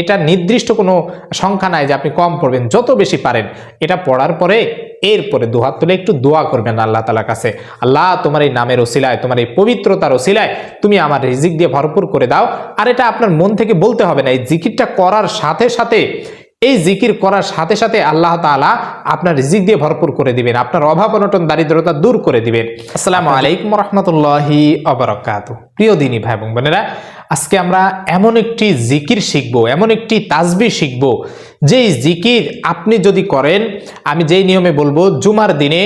এটা নির্দিষ্ট কোনো সংখ্যা নাই যে আপনি কম পড়বেন, যত বেশি পারেন। এটা পড়ার পরে এরপরে দুহাত তুলে একটু দোয়া করবেন আল্লাহ তালার কাছে। আল্লাহ, তোমার এই নামের ওসিলায়, তোমার এই পবিত্রতার ওসিলায় তুমি আমার রিজিক দিয়ে ভরপুর করে দাও। আর এটা আপনার মন থেকে বলতে হবে না, এই জিকিরটা করার সাথে সাথে, এই জিকির করার সাথে সাথে আল্লাহ তাআলা আপনার রিজিক দিয়ে ভরপুর করে দিবেন, আপনার অভাব অনটন দারিদ্রতা দূর করে দিবেন। আসসালামু আলাইকুম রহমতুল্লাহি অবরকাত প্রিয় দিনী ভাই এবং বোনেরা আজকে আমরা এমন একটি জিকির শিখব, এমন একটি তাজবি শিখব, যেই জিকির আপনি যদি করেন, আমি যেই নিয়মে বলব, জুমার দিনে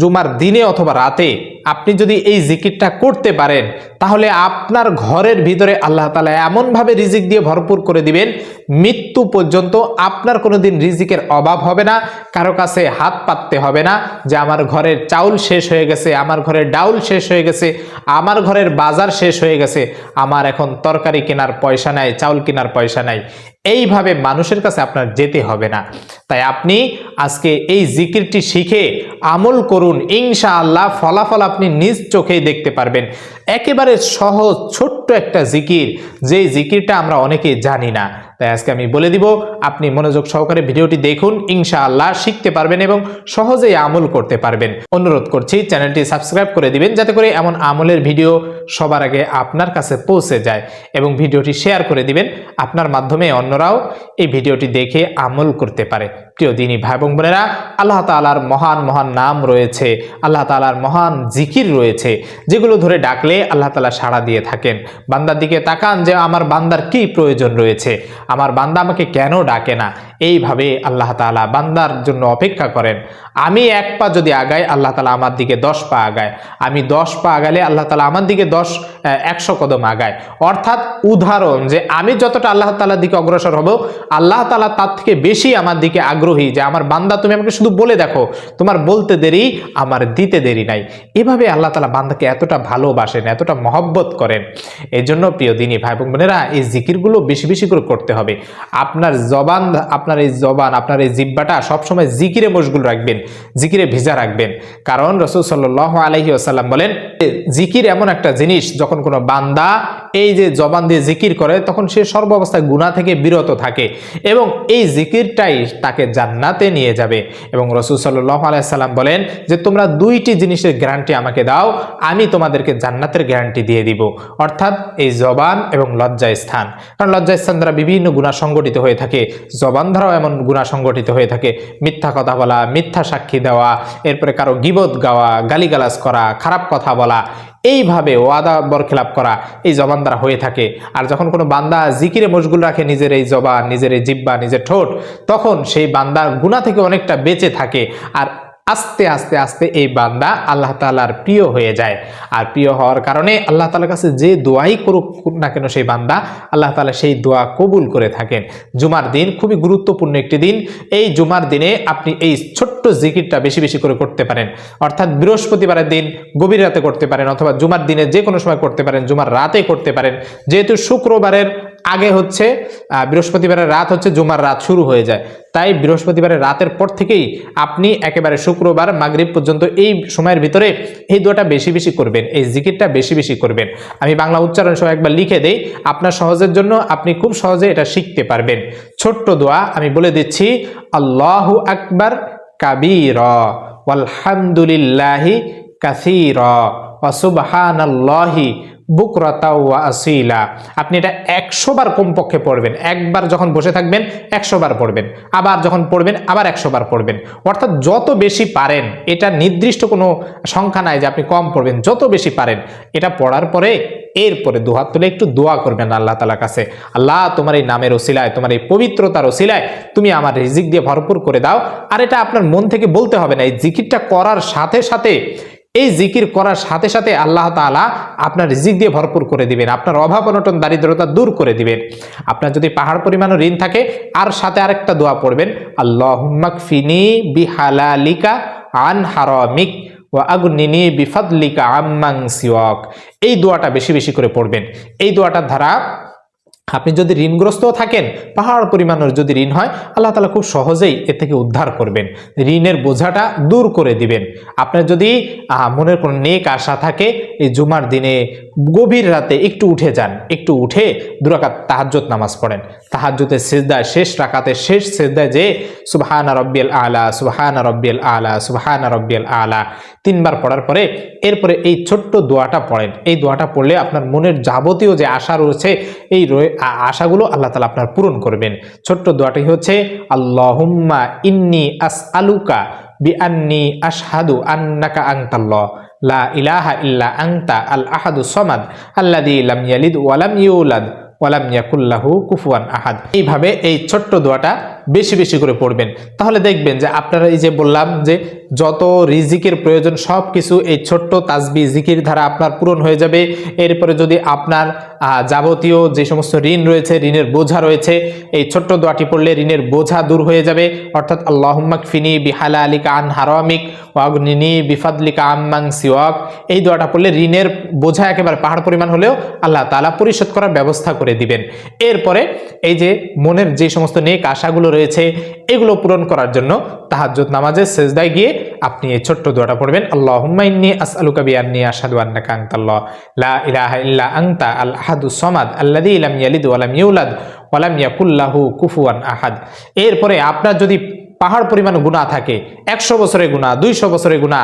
জুমার দিনে অথবা রাতে আপনি যদি এই জিকিরটা করতে পারেন, তাহলে আপনার ঘরের ভিতরে আল্লাহ তালা এমনভাবে রিজিক দিয়ে ভরপুর করে দিবেন মৃত্যু পর্যন্ত আপনার কোনোদিন রিজিকের অভাব হবে না, কারও কাছে হাত পাততে হবে না যে আমার ঘরের চাউল শেষ হয়ে গেছে, আমার ঘরের ডাউল শেষ হয়ে গেছে, আমার ঘরের বাজার শেষ হয়ে গেছে, আমার এখন তরকারি কেনার পয়সা নাই, চাউল কেনার পয়সা নাই। এইভাবে মানুষের কাছে আপনার যেতে হবে না। তাই আপনি আজকে এই জিকিরটি শিখে আমল করুন ইনশা আল্লাহ ফলাফল আপনি নিজ চোখেই দেখতে পারবেন। একেবারে সহজ, ছোট্ট একটা জিকির যে জিকিরটা আমরা অনেকেই জানি না। তাই আজকে আমি বলে দিব, আপনি মনোযোগ সহকারে ভিডিওটি দেখুন ইনশা আল্লাহ শিখতে পারবেন এবং সহজেই আমল করতে পারবেন। অনুরোধ করছি, চ্যানেলটি সাবস্ক্রাইব করে দিবেন, যাতে করে এমন আমলের ভিডিও সবার আগে আপনার কাছে পৌঁছে যায় এবং ভিডিওটি শেয়ার করে দিবেন। আপনার মাধ্যমে অন্যরাও এই ভিডিওটি দেখে আমল করতে পারে। প্রিয় দিনী ভাই এবং বোনেরা, আল্লাহ তালার মহান মহান নাম রয়েছে, আল্লাহ তালার মহান জিকির রয়েছে, যেগুলো ধরে ডাকলে আল্লাহ তালা সাড়া দিয়ে থাকেন। বান্দার দিকে তাকান যে আমার বান্দার কি প্রয়োজন রয়েছে? আমার বান্দা আমাকে কেন ডাকে না? এইভাবে আল্লাহ তালা বান্দার জন্য অপেক্ষা করেন। আমি এক পা যদি আগাই, আল্লাহ তালা আমার দিকে দশ পা আগায়। আমি দশ পা আগালে আল্লাহ তালা আমার দিকে দশ একশো কদম আগায়। অর্থাৎ উদাহরণ যে আমি যতটা আল্লাহ তালার দিকে অগ্রসর হব, আল্লাহ তালা তার থেকে বেশি আমার দিকে আগ্রহী যে আমার বান্দা, তুমি আমাকে শুধু বলে দেখো, তোমার বলতে দেরি, আমার দিতে দেরি নাই। এভাবে আল্লাহ তালা বান্দাকে এতটা ভালোবাসেন, এতটা মহব্বত করেন। এই জন্য প্রিয় দিনী ভাই বোনেরা, এই জিকিরগুলো বেশি বেশি করে করতে হবে। আপনার জবান, আপনার এই জবান, আপনার এই জিব্বাটা সবসময় জিকিরে মশগুল রাখবেন, জিকিরে ভিজা রাখবেন। কারণ রসুল সাল্লাহ আলহি আসাল্লাম বলেন, জিকির এমন একটা জিনিস যখন কোনো বান্দা এই যে জবান দিয়ে জিকির করে, তখন সে সর্ব অবস্থায় গুণা থেকে বিরত থাকে এবং এই জিকিরটাই তাকে জান্নাতে নিয়ে যাবে। এবং রসুল সাল্লাহ আলাইসাল্লাম বলেন যে, তোমরা দুইটি জিনিসের গ্যারান্টি আমাকে দাও, আমি তোমাদেরকে জান্নাতের গ্যারান্টি দিয়ে দিব। অর্থাৎ এই জবান এবং লজ্জা স্থান। কারণ লজ্জা স্থান দ্বারা বিভিন্ন গুণা সংগঠিত হয়ে থাকে। জবান দ্বারাও এমন গুণা সংগঠিত হয়ে থাকে। মিথ্যা কথা বলা, মিথ্যা সাক্ষী দেওয়া, এরপরে কারও গিবত গাওয়া, গালিগালাজ করা, খারাপ কথা বলা এইভাবে ওয়াদা বরখেলাপ করা এই জবান দ্বারা হয়ে থাকে। আর যখন কোনো বান্দা জিকিরে মশগুল রাখে নিজের এই জবান, নিজের এই জিব্বা, নিজের ঠোঁট, তখন সেই বান্দা গুণা থেকে অনেকটা বেঁচে থাকে। আর আস্তে আস্তে আস্তে এই বান্দা আল্লাহ তালার প্রিয় হয়ে যায়। আর প্রিয় হওয়ার কারণে আল্লাহ তালার কাছে যে দোয়াই করুক না কেন সেই বান্দা আল্লাহ তালা সেই দোয়া কবুল করে থাকেন। জুমার দিন খুবই গুরুত্বপূর্ণ একটি দিন। এই জুমার দিনে আপনি এই ছোট্ট জিকিরটা বেশি বেশি করে করতে পারেন। অর্থাৎ বৃহস্পতিবারের দিন গভীর রাতে করতে পারেন অথবা জুমার দিনে যে কোনো সময় করতে পারেন, জুমার রাতে করতে পারেন। যেহেতু শুক্রবারের আগে হচ্ছে বৃহস্পতিবারের রাত হচ্ছে জুমার রাত শুরু হয়ে যায়। তাই বৃহস্পতিবারের রাতের পর থেকেই আপনি একেবারে শুক্রবার, মাগরিব পর্যন্ত এই সময়ের ভিতরে এই দোয়াটা বেশি বেশি করবেন, এই জিকিরটা বেশি বেশি করবেন। আমি বাংলা উচ্চারণ সহ একবার লিখে দেই, আপনার সহজের জন্য আপনি খুব সহজে এটা শিখতে পারবেন। ছোট্ট দোয়া আমি বলে দিচ্ছি, আল্লাহ আকবার কাবির আলহামদুলিল্লাহি কাসির ওয়াসুবহানাল্লাহি বুকরতা ওয়া আসিলা। আপনি এটা একশো বার কমপক্ষে পড়বেন। একবার যখন বসে থাকবেন একশো বার পড়বেন। আবার যখন পড়বেন, আবার একশো বার পড়বেন। অর্থাৎ যত বেশি পারেন, এটা নির্দিষ্ট কোনো সংখ্যা নাই যে আপনি কম পড়বেন, যত বেশি পারেন, এটা পড়ার পরে এরপরে দুহাত তুলে একটু দোয়া করবেন আল্লাহ তালার কাছে। আল্লাহ, তোমার এই নামের ওসিলায়, তোমার এই পবিত্রতার ওসিলায় তুমি আমার রিজিক দিয়ে ভরপুর করে দাও। আর এটা আপনার মন থেকে বলতে হবে না, এই জিকিরটা করার সাথে সাথে এই জিকির করার সাথে সাথে আল্লাহ তালা আপনার রিজিক দিয়ে ভরপুর করে দিবেন, আপনার অভাব অনটন দারিদ্রতা দূর করে দিবেন। আপনার যদি পাহাড় পরিমাণ ঋণ থাকে, আর সাথে আরেকটা দোয়া পড়বেন আল্লাহ ফিনি বিহালালিকা আন হারামিক ও আগুনিনি বিফাদলিকা আম্মাং এই দোয়াটা বেশি বেশি করে পড়বেন। এই দোয়াটার ধারা আপনি যদি ঋণগ্রস্তও থাকেন, পাহাড় পরিমাণের যদি ঋণ হয়, আল্লাহ তালা খুব সহজেই এ থেকে উদ্ধার করবেন। ঋণের বোঝাটা দূর করে দিবেন। আপনার যদি মনের কোনো নেক আশা থাকে, এই জুমার দিনে গভীর রাতে একটু উঠে যান। একটু উঠে দুরাকাত তাহাজ্জত নামাজ পড়েন। তাহাজ্জতের সেজদায়, শেষ রাকাতে শেষ সেজদায় যে, সুবহানা রব্বিয়াল আলা, সুবহানা রব্বিয়াল আলা, সুবহানা রব্বিয়াল আলা, তিনবার পড়ার পরে, এরপরে এই ছোট্ট দোয়াটা পড়েন। এই দোয়াটা পড়লে আপনার মনের যাবতীয় যে আশা রয়েছে, এই আশাগুলো আল্লাহ তালা আপনার পূরণ করবেন। ছোট্ট দোয়াটি হচ্ছে, আল্লাহুম্মা ইন্নি আস আলুকা বি আন্নি আশহাদু আন্নাকা আংতাল্লাহ লা ইলাহা ইল্লা আংতা আল আহাদু সমাদ আল্লাদি লাম ইয়ালিদ ওয়ালাম ইউলাদ ওয়ালাম ইয়াকুল্লাহু কুফুয়ান আহাদ। এইভাবে এই ছোট্ট দোয়াটা বেশি বেশি করে পড়বেন। তাহলে দেখবেন যে আপনারা এই যে বললাম যে যত রিজিকের প্রয়োজন সব কিছু এই ছোট্ট তাজবি জিকির দ্বারা আপনার পূরণ হয়ে যাবে। এরপরে যদি আপনার যাবতীয় যে সমস্ত ঋণ রয়েছে, ঋণের বোঝা রয়েছে, এই ছোট্ট দোয়াটি পড়লে ঋণের বোঝা দূর হয়ে যাবে। অর্থাৎ আল্লাহম্মাক ফিনি বিহালা আলিকা আন হারামিক ওয়াগনিনি বিফাদলিকা আম্মাং সিওয়াক। এই দোয়াটা পড়লে ঋণের বোঝা একেবারে পাহাড় পরিমাণ হলেও আল্লাহ তাআলা পরিশোধ করার ব্যবস্থা করে দিবেন। এরপরে এই যে মনের যে সমস্ত নেক আশাগুলো রয়েছে, এগুলো পূরণ করার জন্য তাহাজ্জুদ নামাজে সেজদায় গিয়ে আপনি এই ছোট্ট দোয়াটা পড়বেন আল্লাহ ইন্নী আসআলুকা বিআন্নি আশহাদু আন্নাকা আনতাল্লাহ, লা ইলাহা ইল্লা আনতা আল আহাদু সামাদ আল্লাযী লাম ইয়ালিদ ওয়া লাম ইউলাদ ওয়া লাম ইয়াকুল লাহু কুফুয়ান আহাদ। এরপরে আপনার যদি পাহাড় পরিমাণ গুণা থাকে, একশো বছরের গুণা দুইশো বছরের গুণা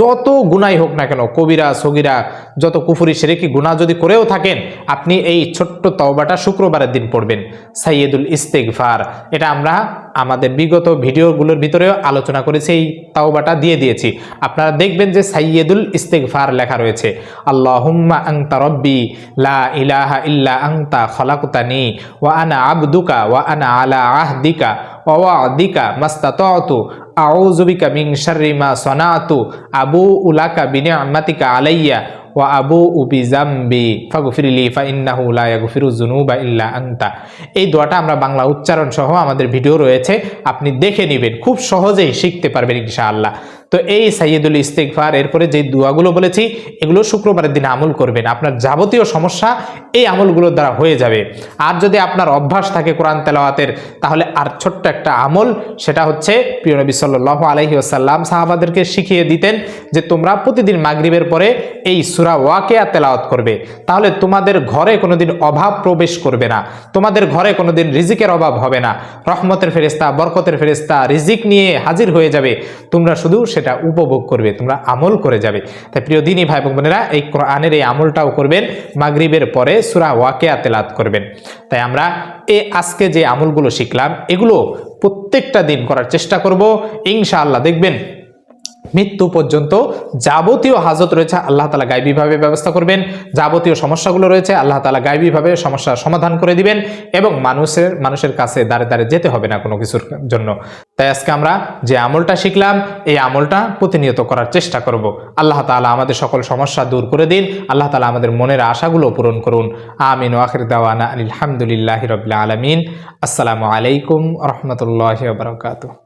যত গুণাই হোক না কেন, কবিরা, সগিরা, যত কুফুরি, সেরেকি গুণা যদি করেও থাকেন, আপনি এই ছোট্ট তওবাটা শুক্রবারের দিন পড়বেন। সাইয়েদুল ইস্তেগফার। এটা আমরা আমাদের বিগত ভিডিওগুলোর ভিতরেও আলোচনা করেছি, এই তাওবাটা দিয়ে দিয়েছি। আপনারা দেখবেন যে সাইয়েদুল ইস্তেগফার লেখা রয়েছে, আল্লাহুম্মা আংতা রব্বি, লা ইলাহা ইল্লা আংতা খলাকুতানি, ওয়া আনা আবদুকা, ওয়া আনা আলা আহদিকা ওয়াদিকা মাস্তাতু আউজুবিকা মিং মিন সনাতু, আবু উলাকা বিনিআমাতিকা আলাইয়া, ওয়া আবু উবি জাম্বি ফাগফিরলি ফা ইন্নাহু লা ইয়াগফিরু যুনুবা এই আমরা বাংলা উচ্চারণ সহ আমাদের ভিডিও রয়েছে, আপনি দেখে নেবেন, খুব সহজেই শিখতে পারবেন ইনশাআল্লাহ। তো এই সাইয়দুল ইস্তেগফার, এরপরে যে দোয়াগুলো বলেছি, এগুলো শুক্রবারের দিন আমল করবেন। আপনার যাবতীয় সমস্যা এই আমলগুলোর দ্বারা হয়ে যাবে। আর যদি আপনার অভ্যাস থাকে কোরআন তেলাওয়াতের, তাহলে আর ছোট্ট একটা আমল, সেটা হচ্ছে প্রিয় নবী সাল্লাহ আলহি আসাল্লাম সাহাবাদেরকে শিখিয়ে দিতেন যে তোমরা প্রতিদিন মাগরিবের পরে এই সুরা ওয়াকেয়া তেলাওয়াত করবে। তাহলে তোমাদের ঘরে কোনোদিন অভাব প্রবেশ করবে না। তোমাদের ঘরে কোনোদিন রিজিকের অভাব হবে না। রহমতের ফেরেস্তা বরকতের ফেরেস্তা রিজিক নিয়ে হাজির হয়ে যাবে। তোমরা শুধু সেটা উপভোগ করবে, তোমরা আমল করে যাবে। তাই প্রিয় দিনী ভাই এবং বোনেরা, এই কোরআনের এই আমলটাও করবেন, মাগরিবের পরে সুরা ওয়াকেয়া তেলাত করবেন। তাই আমরা এ আজকে যে আমলগুলো শিখলাম, এগুলো প্রত্যেকটা দিন করার চেষ্টা করব। ইনশাআল্লাহ দেখবেন মৃত্যু পর্যন্ত যাবতীয় হাজত রয়েছে, আল্লাহ তালা গাইবীভাবে ব্যবস্থা করবেন। যাবতীয় সমস্যাগুলো রয়েছে, আল্লাহ তালা গাইবীভাবে সমস্যার সমাধান করে দিবেন এবং মানুষের মানুষের কাছে দাঁড়ে দাঁড়ে যেতে হবে না কোনো কিছুর জন্য। তাই আজকে আমরা যে আমলটা শিখলাম, এই আমলটা প্রতিনিয়ত করার চেষ্টা করব। আল্লাহ তালা আমাদের সকল সমস্যা দূর করে দিন। আল্লাহ তালা আমাদের মনের আশাগুলো পূরণ করুন। আমিন। ওয়াখির দাওয়ানা আলহামদুলিল্লাহ রবিল্লা আলমিন। আসসালামু আলাইকুম রহমতুল্লাহ বারকাতুহ।